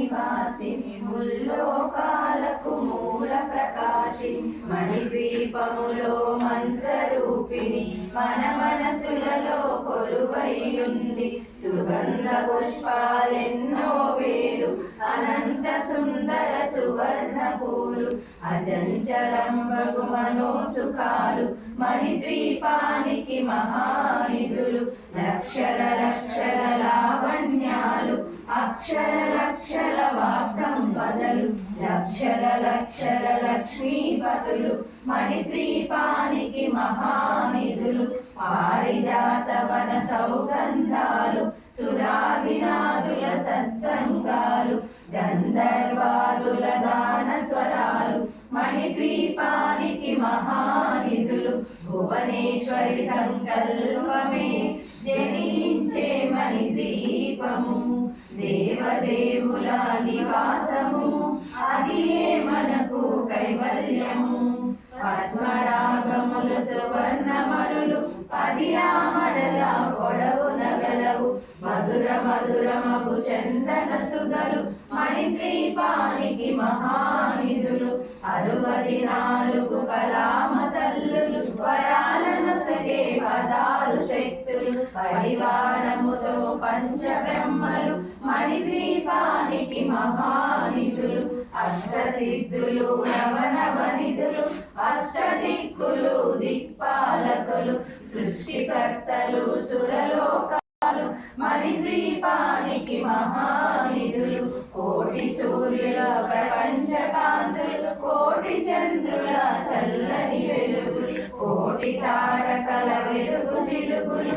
నివాసిని ముల్లోకాలకు మూల ప్రకాశి మణిద్వీపములో మంత్రరూపిణి మన మనసులలో కొలువైయుంది సుగంధ పుష్పాలెన్నో వేలు అనంత సుందర సువర్ణ పూలు అజంచలంబగు మనోసుఖాలు మణిద్వీపానికి మహానిధులు లక్షల లక్షల లావణ్యాలు అక్షర లక్షల వాక్ లక్షల లక్షల లక్ష్మీపతులు మణిద్వీపానికి మహానిధులు పారిజాత వన సౌగంధాలు సురాదినాదుల సత్సంగాలు గంధర్వాదుల గాన స్వరాలు మణిద్వీపానికి మహానిధులు భువనేశ్వరి సంకల్పమే జనించే మణిద్వీపము. దేవదేవుల నివాసము. అది మనకు కైవల్యము? పద్మరాగముల సువర్ణమనులు పది ఆమడల పొడవు నగలవు. మధుర మధురమగు చందన సుధలు మణిద్వీపానికి మహానిధులు. అరువది నాలుగు కలామ తల్లులు వరాలను సగే పదాలు శక్తులు. పరివారం పంచ బ్రహ్మలు మణిద్వీపానికి మహానిధులు అష్ట సిద్ధులు నవనవనిధులు అష్ట దిక్కులు దిక్పాలకులు సృష్టికర్తలు సురలోకాలు మణిద్వీపానికి మహానిధులు కోటి సూర్యుల ప్రపంచ కాంతులు కోటి చంద్రుల చల్లని వెలుగులు కోటి తారకల వెలుగు చిలుగులు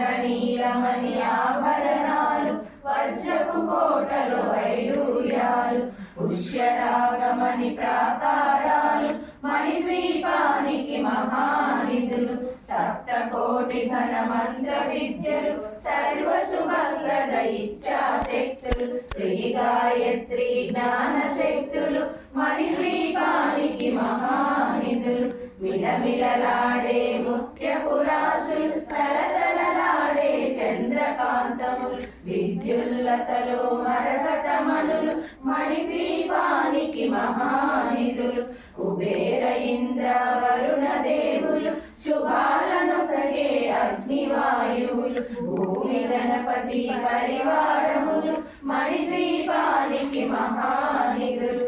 ఇంద్రనీలమణి ఆభరణాలు వజ్రపు కోటలు వైడూర్యాలు పుష్యరాగమణి ప్రాకారాలు మణిద్వీపానికి మహానిధులు సప్తకోటి ఘన మంత్ర విద్యలు సర్వ శుభప్రద ఇచ్చా శ్రీ గాయత్రి జ్ఞాన శక్తులు మణిద్వీపానికి మహానిధులు మిలమిలలాడే ముత్యపురాసులు తలతలలాడే చంద్రకాంతములు విద్యుల్లతలు మరకతమనులు మణిపీపానికి మహానిధులు కుబేర ఇంద్ర వరుణ దేవులు శుభాలను సగే అగ్నివాయువులు భూమి గణపతి పరివారములు మణిద్వీపానికి మహానిధులు.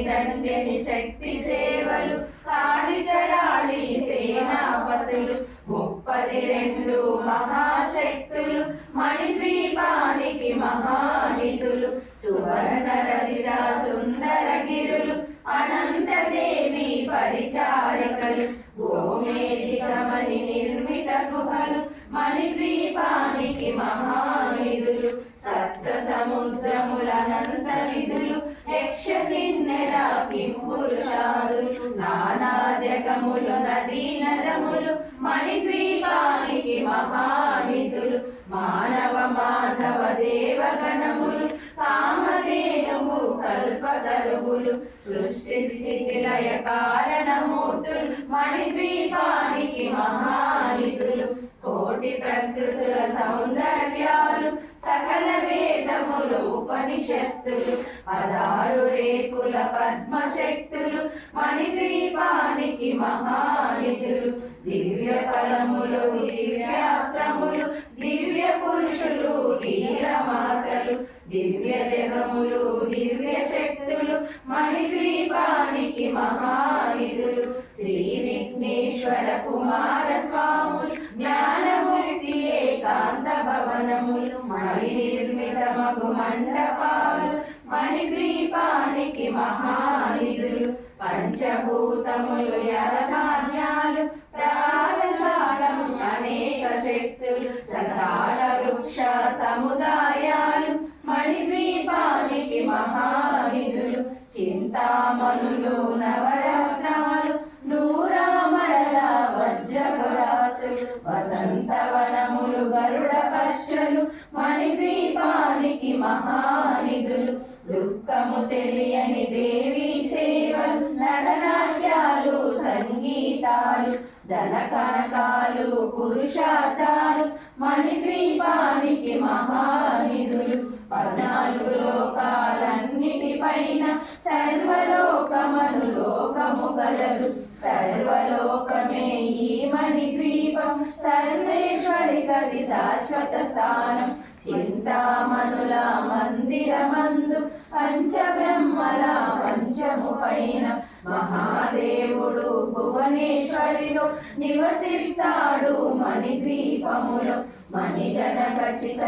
దండిని శక్తి సేవలు కాళికరాళి సేనాపతులు ముప్పది రెండు మహాశక్తులు మణిద్వీపానికి మహానిధులు సువర్ణ రజిత సుందర గిరులు అనంతదేవి పరిచారికలు గోమేధికమణి నిర్మిత గుహలు మణిద్వీపానికి మహానిధులు సప్త సముద్రములనంత నిధులు యక్ష కిన్నెర నానా జగములు నదీ నదములు మణిద్వీపానికి మహానిధులు మానవ మాధవ దేవగణములు కామధేనువు కల్పతరువులు సృష్టి స్థితి లయ కారణమూర్తులు మణిద్వీపానికి మహానిధులు కోటి ప్రకృతుల సౌందర్య ఉపనిషత్తులు. పదారు రేకుల పద్మశక్తులు మణిద్వీపానికి మహానిధులు. దివ్య ఫలములు దివ్యాశ్రములు దివ్య పురుషులు ధీరమాతలు దివ్య జగములు దివ్య శక్తులు మణిద్వీపానికి మహానిధులు. శ్రీ విఘ్నేశ్వర కుమార మండపాలు మణిద్వీపానికి మహానిధులు పంచభూతములు యజాన్యాలు ప్రాణశాలం అనేక శక్తులు సతాల వృక్ష సముదాయాలు మణిద్వీపానికి మహానిధులు చింతామణులు నవరత్నాలు మహానిధులు దుఃఖము తెలియని దేవి సేవలు నడనాట్యాలు సంగీతాలు ధన కనకాలు పురుషార్థాలు మణిద్వీపానికి మహానిధులు పద్నాలుగు లోకాలన్నిటిపైన సర్వలోకమను లోకము కలదు. సర్వలోకమే ఈ మణిద్వీపం సర్వేశ్వరి కది శాశ్వత స్థానం. చింతామణుల మందిరమందు పంచబ్రహ్మల పంచము పైన మహాదేవుడు భువనేశ్వరిలో నివసిస్తాడు మణిద్వీపములో మణిగణ ఖచ్చిత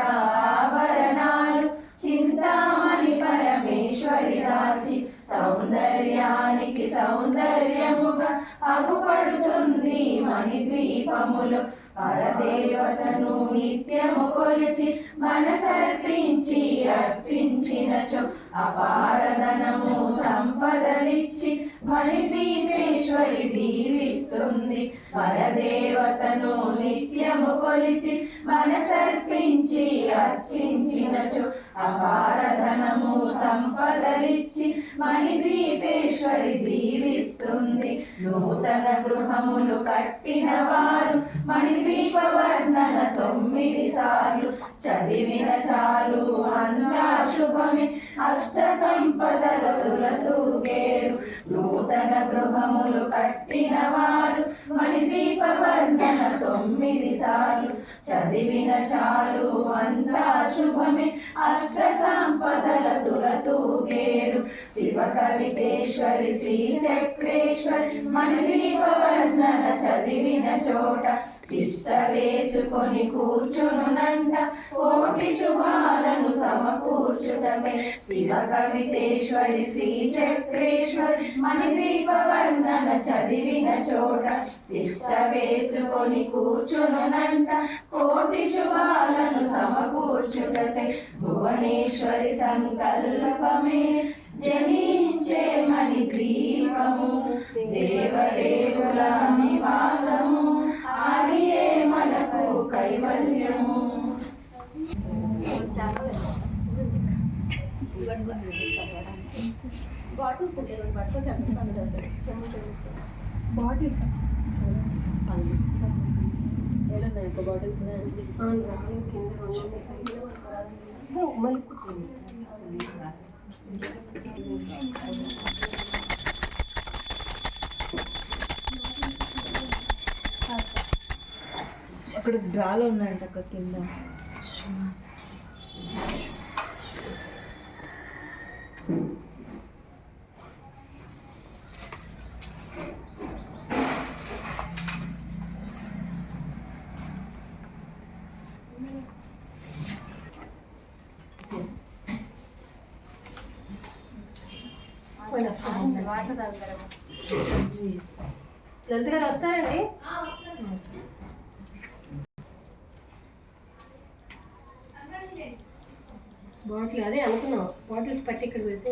ఆభరణాలు చింతామణి పరమేశ్వరి దాచి సౌందర్యానికి సౌందర్యముగా అగుపడుతుంది మణిద్వీపములో. పరదేవతను నిత్యము కొలిచి మనసర్పించి రక్షించినచు అపారధనము సంపదలిచ్చి మణిద్వీపేశ్వరి దీవిస్తుంది. పరదేవతను నిత్యము కొలిచి మనసర్పించి అర్చించినచో ధనము సంపదలిచ్చి మణిద్వీపేశ్వరి దీవిస్తుంది. నూతన గృహములు కట్టిన వారు మణిద్వీప వర్ణన తొమ్మిది సార్లు. చదివిన చాలు అంతా శుభమే. అష్ట సంపదల తులతూగేరు నూతన గృహములు కట్టిన వారు మణిద్వీప వర్ణన తొమ్మిది సార్లు. చదివిన చాలు అంతా శుభమే. అష్ట సంపదల తులతూగేరు శివ కవితేశ్వరి శ్రీ చక్రేశ్వరి మణిద్వీప వర్ణన చదివిన చోట తిష్ట వేసుకొని కూర్చునునంట కోటి శుభాలను సమకూర్చుటమే శివ కవితేశ్వరి శ్రీ చక్రేశ్వరి మణిద్వీప వర్ణన చదివిన చోట తిష్ట వేసుకొని కూర్చునునంట కోటి శుభాలను సమకూర్చుటకై భువనేశ్వరి సంకల్పమే. జనించే మణిద్వీపము దేవదేవుల నివాసము ఆదియే మనకు కైవల్యము. Bottles bottles. అక్కడ డ్రాలో ఉన్నాయంట అక్క కింద. లలిత గారు వస్తారండి? బాటిల్ అదే అనుకున్నాం. బాటిల్స్ పట్టి ఇక్కడ పెడితే